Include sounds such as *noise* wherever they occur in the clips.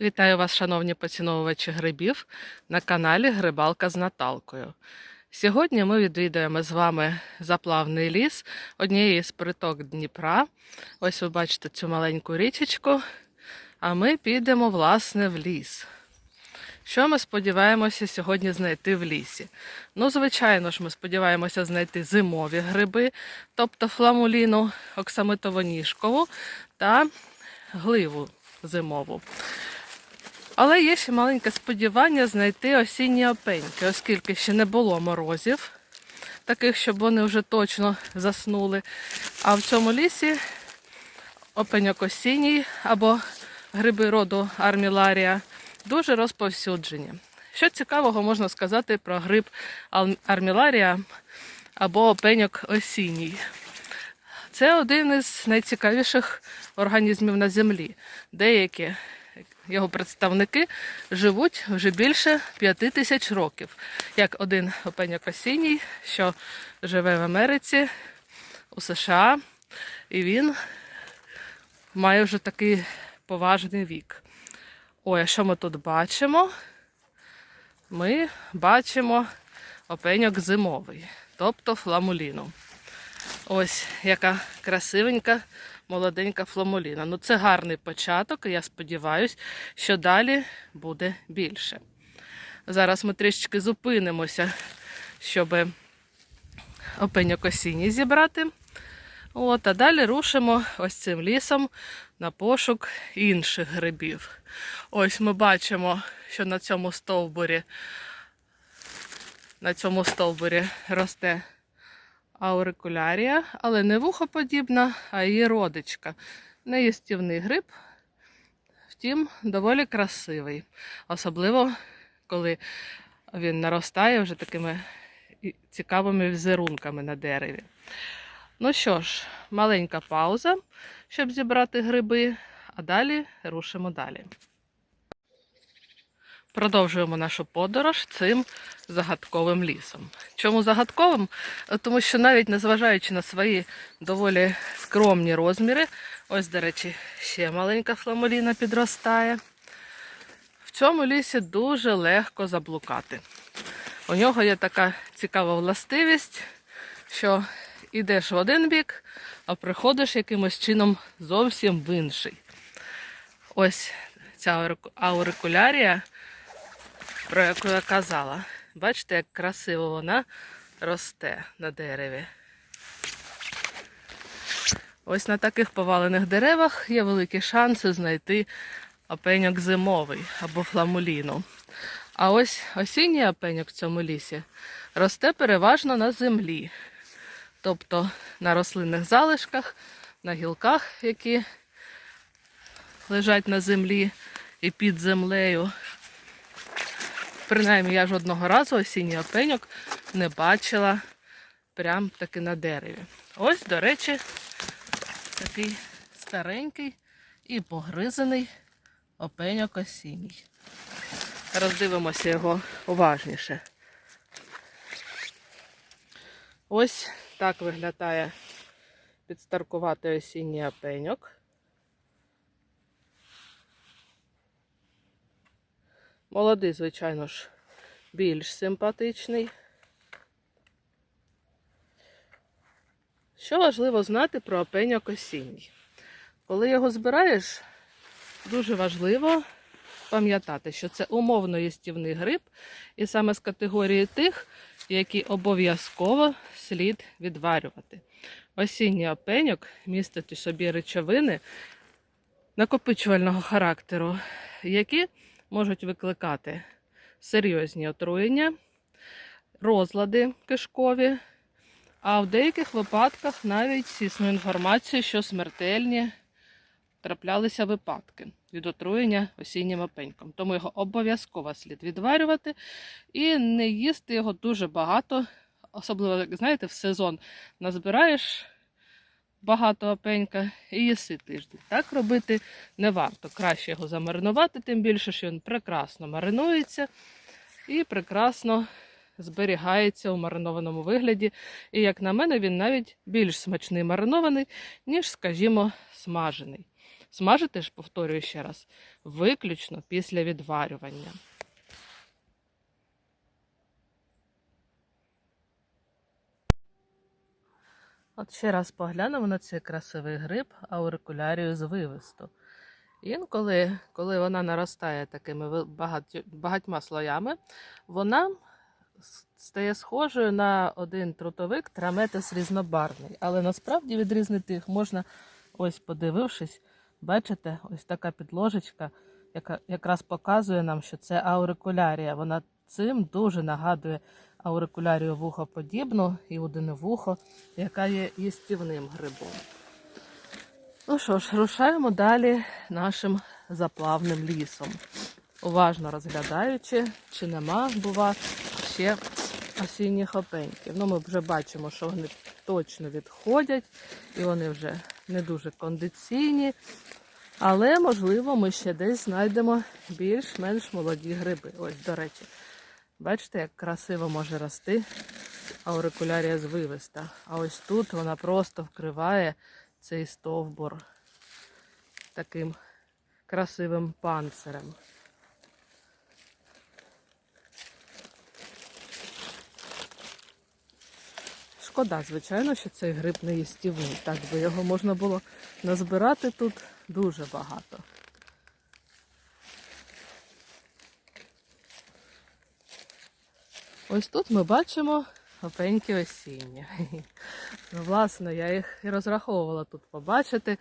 Вітаю вас, шановні поціновувачі грибів, на каналі Грибалка з Наталкою. Сьогодні ми відвідуємо з вами заплавний ліс однієї з приток Дніпра. Ось ви бачите цю маленьку річечку, а ми підемо, власне, в ліс. Що ми сподіваємося сьогодні знайти в лісі? Ну, звичайно ж, ми сподіваємося знайти зимові гриби, тобто фламуліну, оксамитово-ніжкову та гливу зимову. Але є ще маленьке сподівання знайти осінні опеньки, оскільки ще не було морозів, таких, щоб вони вже точно заснули. А в цьому лісі опеньок осінній або гриби роду арміларія дуже розповсюджені. Що цікавого можна сказати про гриб арміларія або опеньок осінній? Це один із найцікавіших організмів на землі. Деякі його представники живуть вже більше п'яти тисяч років, як один опеньок осінній, що живе в Америці, у США, і він має вже такий поважний вік. Ой, а що ми тут бачимо? Ми бачимо опеньок зимовий, тобто фламуліну. Ось яка красивенька молоденька фламуліна. Ну це гарний початок, і я сподіваюся, що далі буде більше. Зараз ми трішечки зупинимося, щоб опеньок осінній зібрати. От, а далі рушимо ось цим лісом на пошук інших грибів. Ось ми бачимо, що на цьому стовбурі, на цьому стовбурі росте аурикулярія, але не вухоподібна, а її родичка. Неїстівний гриб, втім, доволі красивий. Особливо, коли він наростає вже такими цікавими візерунками на дереві. Ну що ж, маленька пауза, щоб зібрати гриби, а далі рушимо далі. Продовжуємо нашу подорож цим загадковим лісом. Чому загадковим? Тому що навіть незважаючи на свої доволі скромні розміри, ось, до речі, ще маленька фламоліна підростає. В цьому лісі дуже легко заблукати. У нього є така цікава властивість, що йдеш в один бік, а приходиш якимось чином зовсім в інший. Ось ця аурикулярія про яку я казала. Бачите, як красиво вона росте на дереві. Ось на таких повалених деревах є великі шанси знайти опеньок зимовий або фламуліну. А ось осінній опеньок в цьому лісі росте переважно на землі, тобто на рослинних залишках, на гілках, які лежать на землі і під землею. Принаймні, я жодного разу осінній опеньок не бачила прям таки на дереві. Ось, до речі, такий старенький і погризаний опеньок осінній. Роздивимося його уважніше. Ось так виглядає підстаркуватий осінній опеньок. Молодий, звичайно ж, більш симпатичний. Що важливо знати про опеньок осінній? Коли його збираєш, дуже важливо пам'ятати, що це умовно їстівний гриб, і саме з категорії тих, які обов'язково слід відварювати. Осінній опеньок містить у собі речовини накопичувального характеру, які можуть викликати серйозні отруєння, розлади кишкові, а в деяких випадках навіть існує інформація, що смертельні траплялися випадки від отруєння осіннім опеньком. Тому його обов'язково слід відварювати і не їсти його дуже багато, особливо, як знаєте, в сезон назбираєш багато опенька і їси тиждень. Так робити не варто. Краще його замаринувати, тим більше, що він прекрасно маринується і прекрасно зберігається у маринованому вигляді. І, як на мене, він навіть більш смачний маринований, ніж, скажімо, смажений. Смажити ж, повторюю ще раз, виключно після відварювання. От ще раз поглянемо на цей красивий гриб аурикулярію з вивисту. Інколи, коли вона наростає такими багатьма слоями, вона стає схожою на один трутовик траметис різнобарний. Але насправді відрізнити їх можна, ось подивившись, бачите, ось така підложечка, яка якраз показує нам, що це аурикулярія. Вона цим дуже нагадує аурикулярію вухоподібну і вухо, яка є їстівним грибом. Ну що ж, рушаємо далі нашим заплавним лісом, уважно розглядаючи, чи нема, бува, ще осінніх опеньків. Ну, ми вже бачимо, що вони точно відходять, і вони вже не дуже кондиційні. Але, можливо, ми ще десь знайдемо більш-менш молоді гриби. Ось, до речі, бачите, як красиво може рости аурикулярія звивиста. А ось тут вона просто вкриває цей стовбур таким красивим панцирем. Шкода, звичайно, що цей гриб не їстівний. Так би його можна було назбирати тут дуже багато. Ось тут ми бачимо опеньки осінні. *laughs* Ну, власне, я їх і розраховувала тут побачити,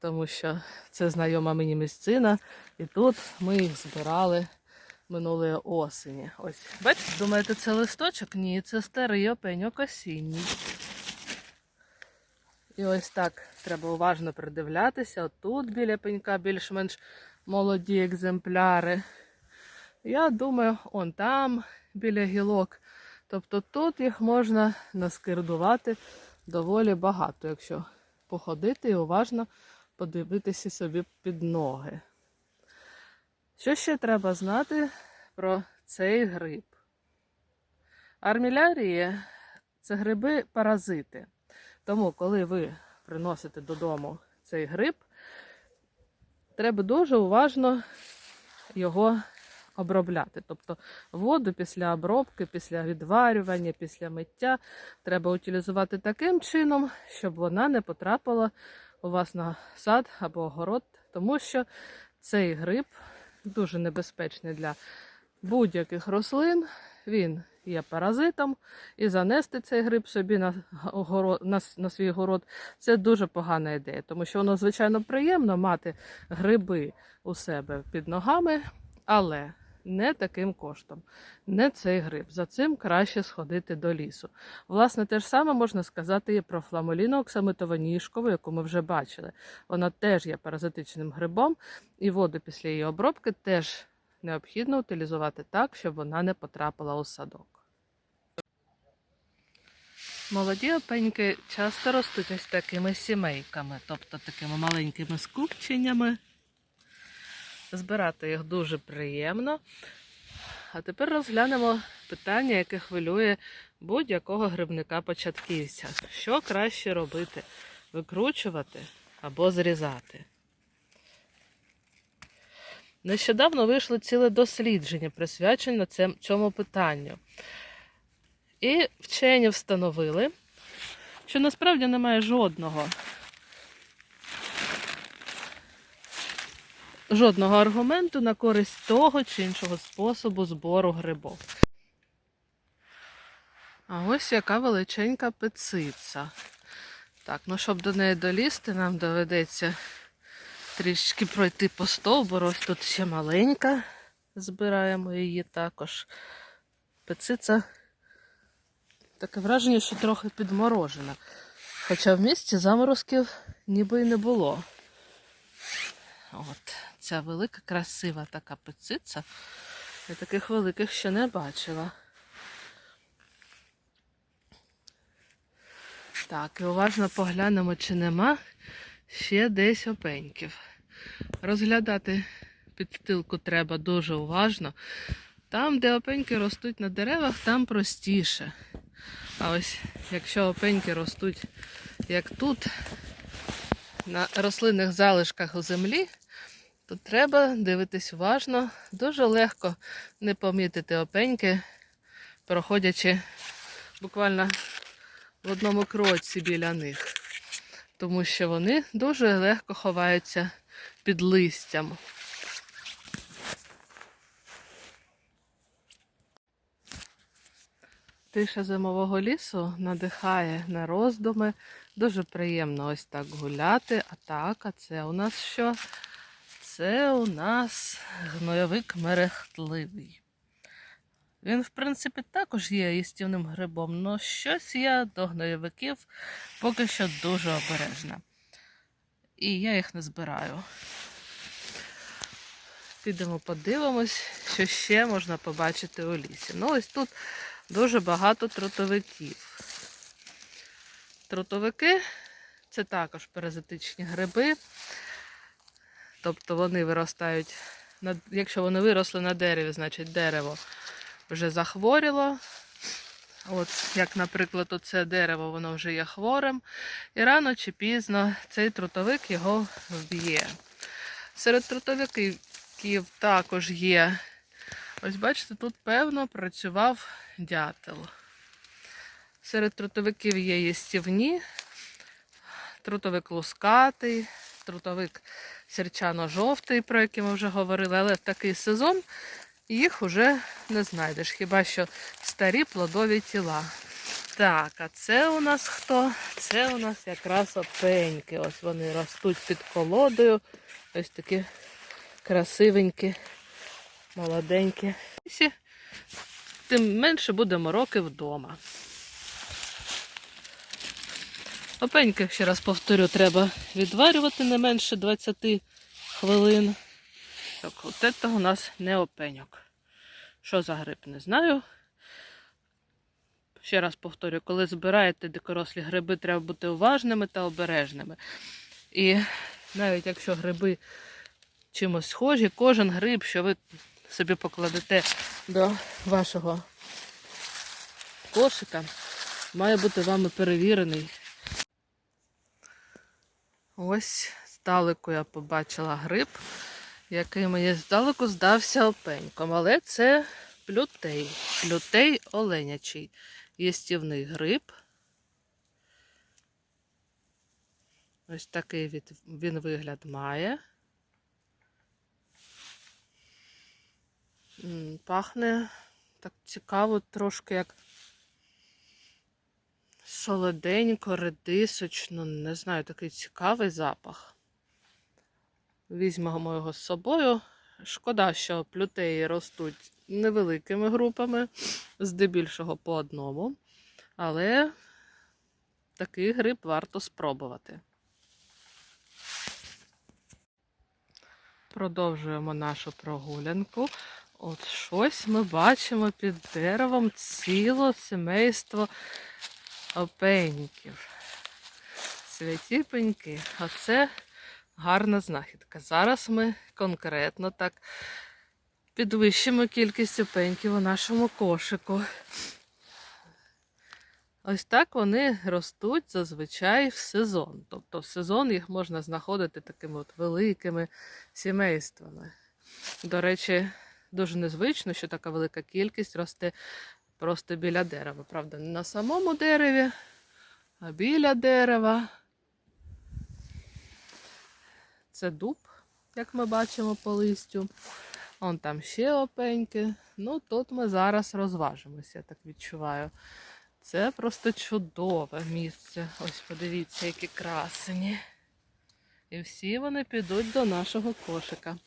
тому що це знайома мені місцина, і тут ми їх збирали минулої осені. Ось, бачите, думаєте, це листочок? Ні, це старий опеньок осінній. І ось так треба уважно придивлятися. Отут біля пенька більш-менш молоді екземпляри. Я думаю, он там біля гілок. Тобто тут їх можна наскирдувати доволі багато, якщо походити і уважно подивитися собі під ноги. Що ще треба знати про цей гриб? Армілярії це гриби-паразити. Тому, коли ви приносите додому цей гриб, треба дуже уважно його обробляти. Тобто воду після обробки, після відварювання, після миття треба утилізувати таким чином, щоб вона не потрапила у вас на сад або огород, тому що цей гриб дуже небезпечний для будь-яких рослин. Він є паразитом, і занести цей гриб собі на, огород, на, на свій город це дуже погана ідея, тому що воно, звичайно, приємно мати гриби у себе під ногами, але не таким коштом, не цей гриб. За цим краще сходити до лісу. Власне, те ж саме можна сказати і про фламоліну оксамитованішкову, яку ми вже бачили. Вона теж є паразитичним грибом, і воду після її обробки теж необхідно утилізувати так, щоб вона не потрапила у садок. Молоді опеньки часто ростуть ось такими сімейками, тобто такими маленькими скупченнями. Збирати їх дуже приємно. А тепер розглянемо питання, яке хвилює будь-якого грибника-початківця. Що краще робити? Викручувати або зрізати? Нещодавно вийшло ціле дослідження, присвячене цьому питанню. І вчені встановили, що насправді немає жодного жодного аргументу на користь того чи іншого способу збору грибов. А ось яка величенька пециця. Так, ну щоб до неї долізти, нам доведеться трішки пройти по стовбуру. Ось тут ще маленька. Збираємо її також. Пециця. Таке враження, що трохи підморожена. Хоча в місті заморозків ніби й не було. От, ця велика, красива така пециця. Я таких великих ще не бачила. Так, і уважно поглянемо, чи нема ще десь опеньків. Розглядати підстилку треба дуже уважно. Там, де опеньки ростуть на деревах, там простіше. А ось якщо опеньки ростуть як тут, на рослинних залишках у землі, то треба дивитись уважно. Дуже легко не помітити опеньки, проходячи буквально в одному кроці біля них, тому що вони дуже легко ховаються під листям. Тиша зимового лісу надихає на роздуми. Дуже приємно ось так гуляти. А так, а це у нас що? Це у нас гнойовик мерехтливий. Він, в принципі, також є їстівним грибом, але щось я до гнойовиків поки що дуже обережна. І я їх не збираю. Підемо подивимось, що ще можна побачити у лісі. Ну, ось тут дуже багато трутовиків. Трутовики це також паразитичні гриби. Тобто вони виростають, якщо вони виросли на дереві, значить дерево вже захворіло. От, як, наприклад, оце дерево, воно вже є хворим. І рано чи пізно цей трутовик його вб'є. Серед трутовиків також є. Ось бачите, тут, певно, працював дятел. Серед трутовиків є їстівні, трутовик лускатий, трутовик сірчано-жовтий, про який ми вже говорили, але такий сезон їх уже не знайдеш, хіба що старі плодові тіла. Так, а це у нас хто? Це у нас якраз опеньки. Ось вони ростуть під колодою. Ось такі красивенькі, молоденькі. Тим менше будемо роки вдома. Опеньки, ще раз повторю, треба відварювати не менше 20 хвилин. Так, от це у нас не опеньок. Що за гриб, не знаю. Ще раз повторю, коли збираєте дикорослі гриби, треба бути уважними та обережними. І навіть якщо гриби чимось схожі, кожен гриб, що ви собі покладете до вашого кошика, має бути вами перевірений. Ось здалеку я побачила гриб, який мені здалеку здався опеньком. Але це плютей. Плютей оленячий. Єстівний гриб. Ось такий від- він вигляд має. Пахне так цікаво, трошки як солоденько, редисочно, не знаю, такий цікавий запах. Візьмемо його з собою. Шкода, що плютеї ростуть невеликими групами, здебільшого по одному. Але такий гриб варто спробувати. Продовжуємо нашу прогулянку. От щось ми бачимо під деревом ціле сімейство опеньків. Святі пеньки. Оце гарна знахідка. Зараз ми конкретно так підвищимо кількість опеньків у нашому кошику. Ось так вони ростуть зазвичай в сезон. Тобто в сезон їх можна знаходити такими от великими сімействами. До речі, дуже незвично, що така велика кількість росте просто біля дерева. Правда, не на самому дереві, а біля дерева. Це дуб, як ми бачимо по листю. Вон там ще опеньки. Ну, тут ми зараз розважимося, я так відчуваю. Це просто чудове місце. Ось подивіться, які красені. І всі вони підуть до нашого кошика.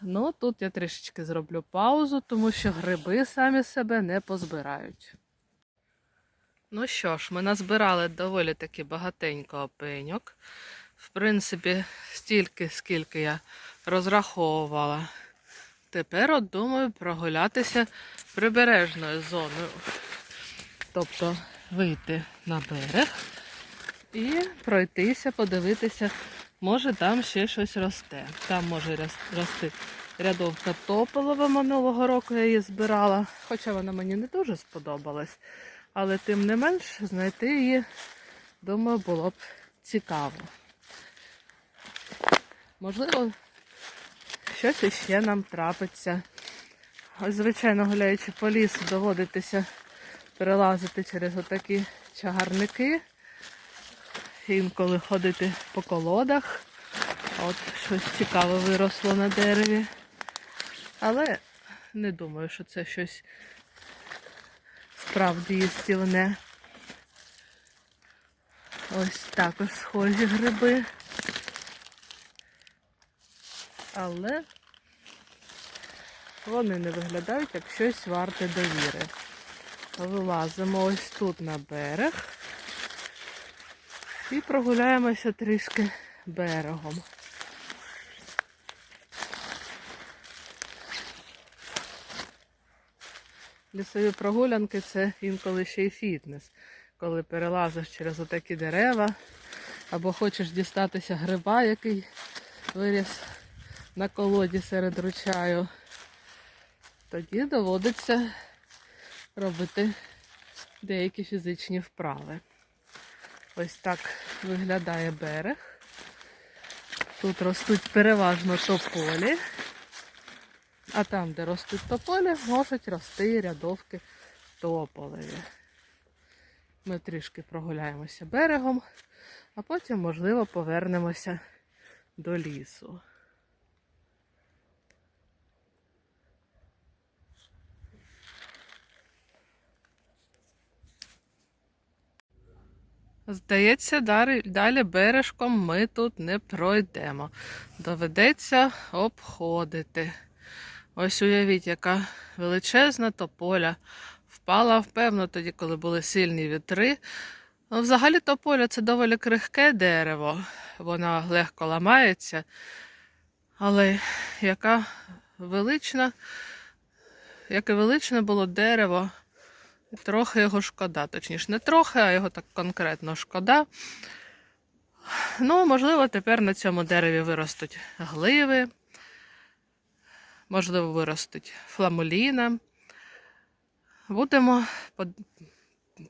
Ну, тут я трішечки зроблю паузу, тому що гриби самі себе не позбирають. Ну що ж, ми назбирали доволі таки багатенько опеньок. В принципі, стільки, скільки я розраховувала. Тепер от думаю прогулятися прибережною зоною. Тобто вийти на берег і пройтися, подивитися, може там ще щось росте. Там може рости рядовка тополова минулого року я її збирала, хоча вона мені не дуже сподобалась. Але тим не менш знайти її, думаю, було б цікаво. Можливо, щось іще нам трапиться. Ось, звичайно, гуляючи по лісу, доводитися перелазити через отакі чагарники, інколи ходити по колодах. От щось цікаве виросло на дереві. Але не думаю, що це щось справді їстівне. Ось також схожі гриби. Але вони не виглядають як щось варте довіри. Вилазимо ось тут на берег і прогуляємося трішки берегом. Лісові прогулянки це інколи ще й фітнес, коли перелазиш через отакі дерева, або хочеш дістатися гриба, який виріс на колоді серед ручаю, тоді доводиться робити деякі фізичні вправи. Ось так виглядає берег. Тут ростуть переважно тополі. А там, де ростуть тополі, можуть рости рядовки тополеві. Ми трішки прогуляємося берегом, а потім, можливо, повернемося до лісу. Здається, далі, бережком ми тут не пройдемо. Доведеться обходити. Ось уявіть, яка величезна тополя впала, впевно, тоді, коли були сильні вітри. Ну, взагалі тополя це доволі крихке дерево, вона легко ламається, але яка велична, яке величне було дерево, трохи його шкода, точніше, не трохи, а його так конкретно шкода. Ну, можливо, тепер на цьому дереві виростуть гливи можливо, виростуть фламуліна. Будемо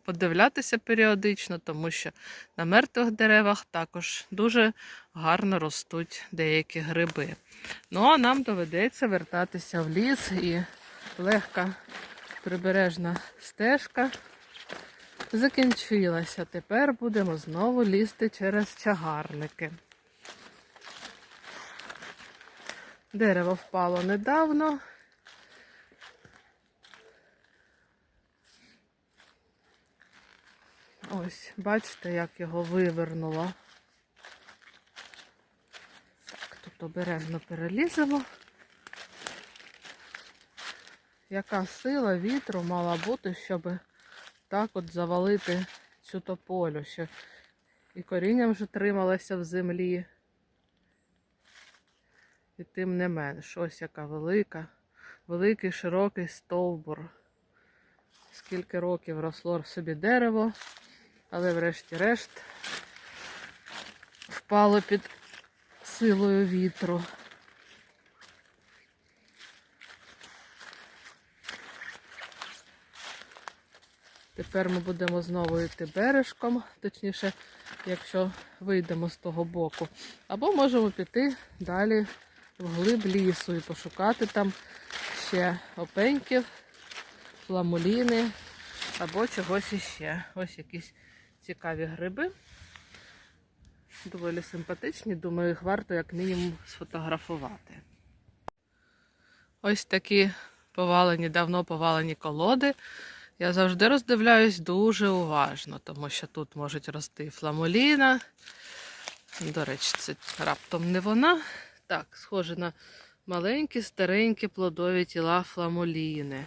подивлятися періодично, тому що на мертвих деревах також дуже гарно ростуть деякі гриби. Ну, а нам доведеться вертатися в ліс і легка прибережна стежка закінчилася. Тепер будемо знову лізти через чагарники. Дерево впало недавно. Ось, бачите, як його вивернуло. Тут обережно переліземо. Яка сила вітру мала бути, щоб так от завалити цю тополю, що і корінням вже трималося в землі. І тим не менш, ось яка велика, великий широкий стовбур. Скільки років росло собі дерево, але врешті-решт впало під силою вітру. Тепер ми будемо знову йти бережком, точніше, якщо вийдемо з того боку. Або можемо піти далі вглиб лісу і пошукати там ще опеньків, фламуліни або чогось іще. Ось якісь цікаві гриби. Доволі симпатичні, думаю, їх варто як мінімум сфотографувати. Ось такі повалені, давно повалені колоди. Я завжди роздивляюсь дуже уважно, тому що тут можуть рости фламуліна. До речі, це раптом не вона. Так, схоже на маленькі, старенькі плодові тіла фламуліни.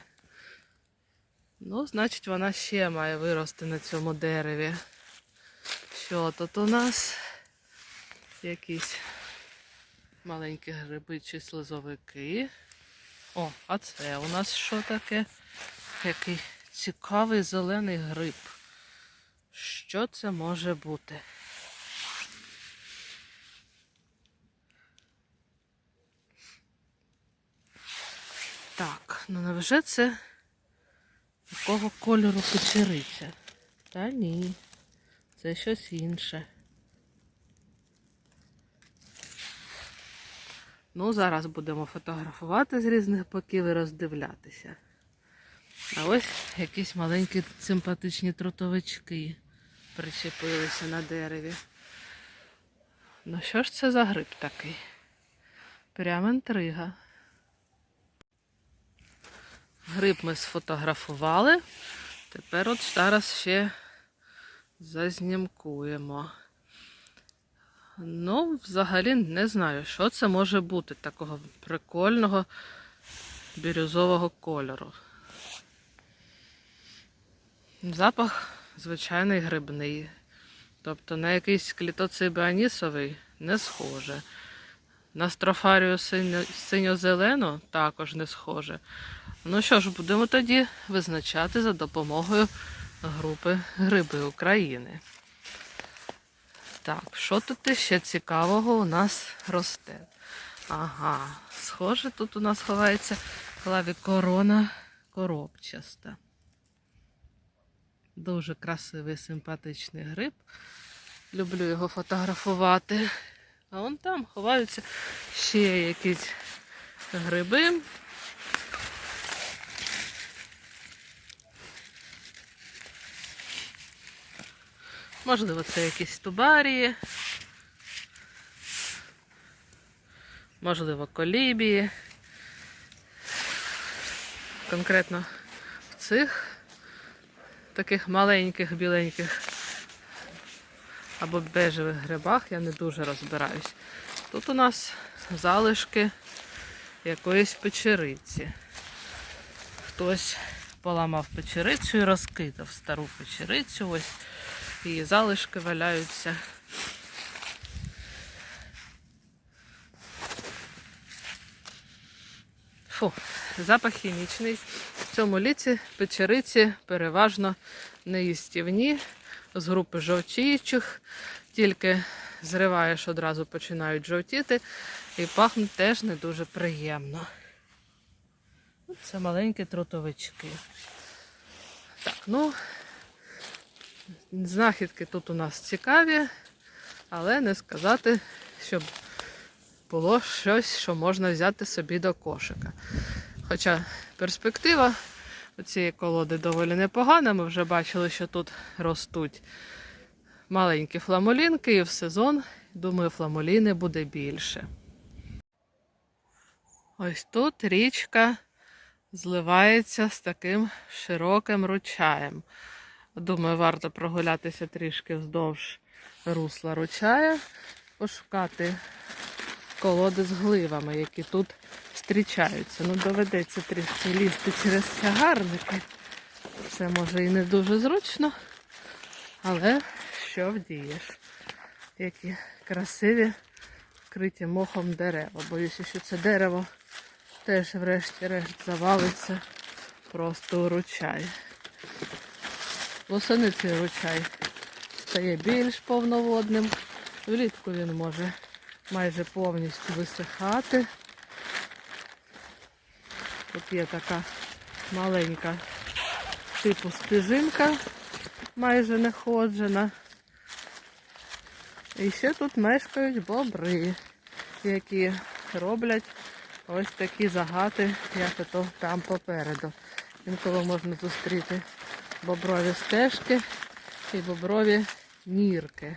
Ну, значить, вона ще має вирости на цьому дереві. Що тут у нас? Якісь маленькі гриби чи слизовики. О, а це у нас що таке? Який цікавий зелений гриб. Що це може бути? Так, ну невже це такого кольору печериця? Та ні, це щось інше. Ну, зараз будемо фотографувати з різних боків і роздивлятися. А ось якісь маленькі симпатичні трутовички причепилися на дереві. Ну що ж це за гриб такий? Прям інтрига. Гриб ми сфотографували. Тепер от зараз ще зазнімкуємо. Ну, взагалі не знаю, що це може бути такого прикольного бірюзового кольору. Запах звичайний грибний. Тобто на якийсь клітоцибіанісовий не схоже. На строфарію синьо- синьо-зелену також не схоже. Ну що ж, будемо тоді визначати за допомогою групи Гриби України. Так, що тут ще цікавого у нас росте? Ага, схоже, тут у нас ховається клавікорона коробчаста. Дуже красивий, симпатичний гриб. Люблю його фотографувати. А вон там ховаються ще якісь гриби. Можливо, це якісь тубарії. Можливо, колібії. Конкретно в цих таких маленьких біленьких або бежевих грибах я не дуже розбираюсь. Тут у нас залишки якоїсь печериці. Хтось поламав печерицю і розкидав стару печерицю. Ось її залишки валяються. Фу, запах хімічний. В цьому ліці печериці переважно неїстівні з групи жовтіючих, тільки зриваєш одразу починають жовтіти і пахнуть теж не дуже приємно. Це маленькі трутовички. Так, ну, знахідки тут у нас цікаві, але не сказати, щоб було щось, що можна взяти собі до кошика. Хоча перспектива цієї колоди доволі непогана. Ми вже бачили, що тут ростуть маленькі фламолінки, і в сезон, думаю, фламоліни буде більше. Ось тут річка зливається з таким широким ручаєм. Думаю, варто прогулятися трішки вздовж русла ручая, пошукати колоди з гливами, які тут зустрічаються. Ну, доведеться трішки лізти через чагарники. Це може і не дуже зручно, але що вдієш? Які красиві вкриті мохом дерева. Боюся, що це дерево теж врешті-решт завалиться просто у ручай. Восени цей ручай стає більш повноводним. Влітку він може майже повністю висихати. Тут є така маленька типу стежинка, майже не ходжена. І ще тут мешкають бобри, які роблять ось такі загати, як ото там попереду. Інколи можна зустріти боброві стежки і боброві нірки.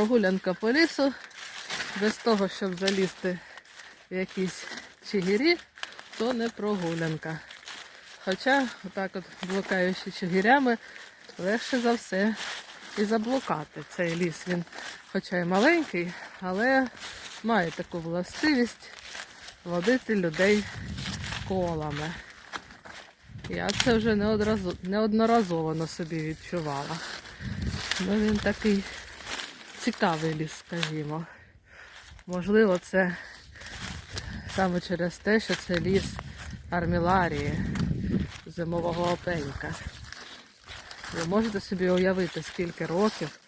Прогулянка по лісу без того, щоб залізти в якісь чигирі, то не прогулянка. Хоча, отак от блукаючи чигирями, легше за все і заблукати. Цей ліс він, хоча й маленький, але має таку властивість водити людей колами. Я це вже неодноразово на собі відчувала. Ну він такий цікавий ліс, скажімо. Можливо, це саме через те, що це ліс арміларії, зимового опенька. Ви можете собі уявити, скільки років,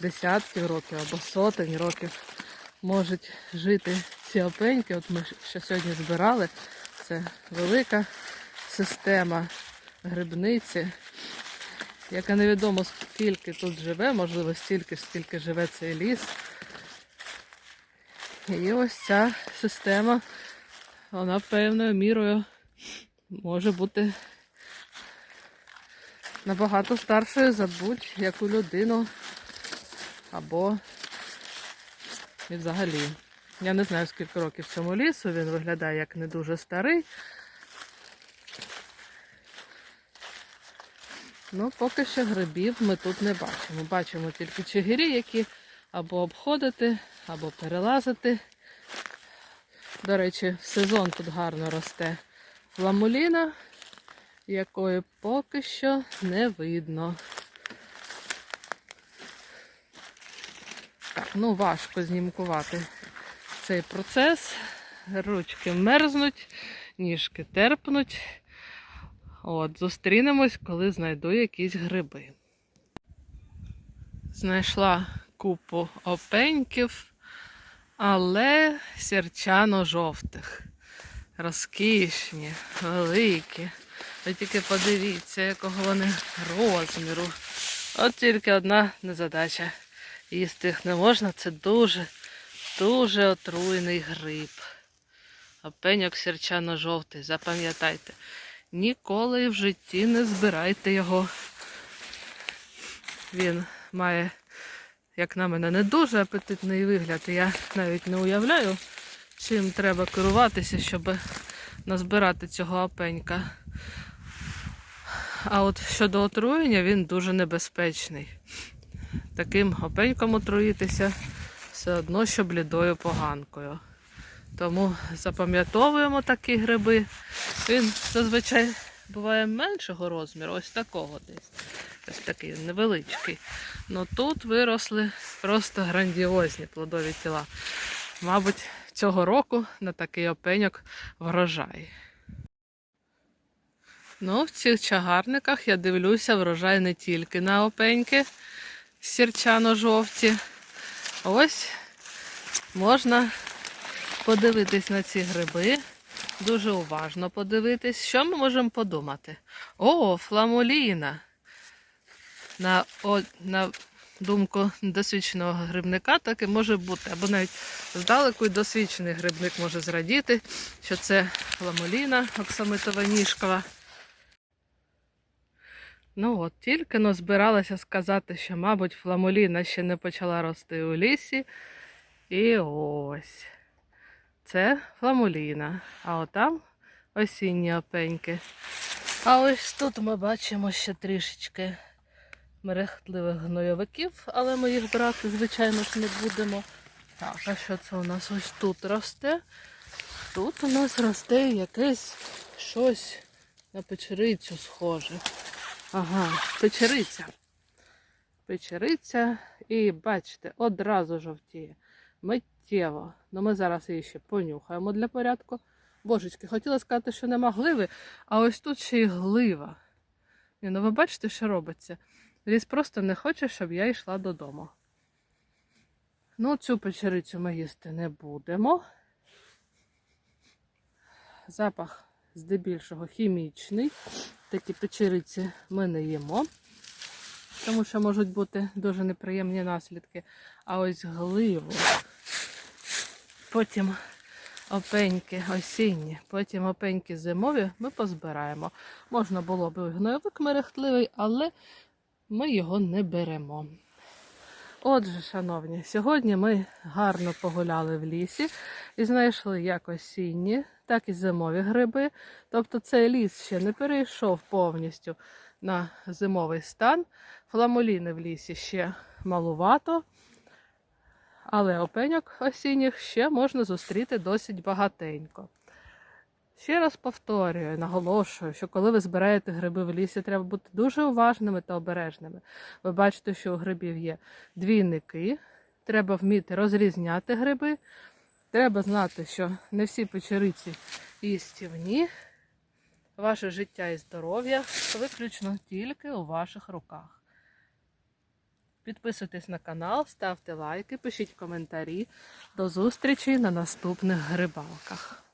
десятків років або сотень років можуть жити ці опеньки. От ми що сьогодні збирали, це велика система грибниці, яка невідомо скільки тут живе, можливо, стільки ж, скільки живе цей ліс. І ось ця система, вона певною мірою може бути набагато старшою за будь-яку людину або і взагалі. Я не знаю, скільки років цьому лісу, він виглядає як не дуже старий. Ну, поки що грибів ми тут не бачимо. Бачимо тільки чигирі, які або обходити, або перелазити. До речі, в сезон тут гарно росте ламуліна, якої поки що не видно. Так, ну важко знімкувати цей процес. Ручки мерзнуть, ніжки терпнуть. От, зустрінемось, коли знайду якісь гриби. Знайшла купу опеньків, але сірчано-жовтих. Розкішні, великі. Ви тільки подивіться, якого вони розміру. От тільки одна незадача. Їсти їх не можна, це дуже, дуже отруйний гриб. Опеньок сірчано-жовтий, запам'ятайте. Ніколи в житті не збирайте його. Він має, як на мене, не дуже апетитний вигляд. Я навіть не уявляю, чим треба керуватися, щоб назбирати цього опенька. А от щодо отруєння, він дуже небезпечний. Таким опеньком отруїтися все одно, що блідою поганкою. Тому запам'ятовуємо такі гриби. Він зазвичай буває меншого розміру, ось такого десь. Ось такий невеличкий. Ну тут виросли просто грандіозні плодові тіла. Мабуть, цього року на такий опеньок врожай. Ну, в цих чагарниках я дивлюся врожай не тільки на опеньки сірчано-жовті. Ось можна подивитись на ці гриби. Дуже уважно подивитись. Що ми можемо подумати? О, фламуліна. На, о, на думку досвідченого грибника так і може бути. Або навіть здалеку й досвідчений грибник може зрадіти, що це фламуліна оксамитова ніжкова. Ну от, тільки но збиралася сказати, що, мабуть, фламуліна ще не почала рости у лісі. І ось. Це фламуліна. А отам осінні опеньки. А ось тут ми бачимо ще трішечки мерехтливих гнойовиків, але ми їх брати, звичайно ж, не будемо. Так, а що це у нас ось тут росте? Тут у нас росте якесь щось на печерицю схоже. Ага, печериця. Печериця і бачите, одразу жовтіє. Миттєво. Ну ми зараз її ще понюхаємо для порядку. Божечки, хотіла сказати, що нема гливи, а ось тут ще й глива. Ні, ну ви бачите, що робиться? Ліс просто не хоче, щоб я йшла додому. Ну, цю печерицю ми їсти не будемо. Запах здебільшого хімічний. Такі печериці ми не їмо, тому що можуть бути дуже неприємні наслідки. А ось гливу, потім опеньки осінні, потім опеньки зимові ми позбираємо. Можна було б і гнойовик мерехтливий, але ми його не беремо. Отже, шановні, сьогодні ми гарно погуляли в лісі і знайшли як осінні, так і зимові гриби. Тобто цей ліс ще не перейшов повністю на зимовий стан. Фламуліни в лісі ще малувато, але опеньок осінніх ще можна зустріти досить багатенько. Ще раз повторюю, наголошую, що коли ви збираєте гриби в лісі, треба бути дуже уважними та обережними. Ви бачите, що у грибів є двійники, треба вміти розрізняти гриби. Треба знати, що не всі печериці їстівні. Ваше життя і здоров'я виключно тільки у ваших руках. Підписуйтесь на канал, ставте лайки, пишіть коментарі. До зустрічі на наступних грибалках.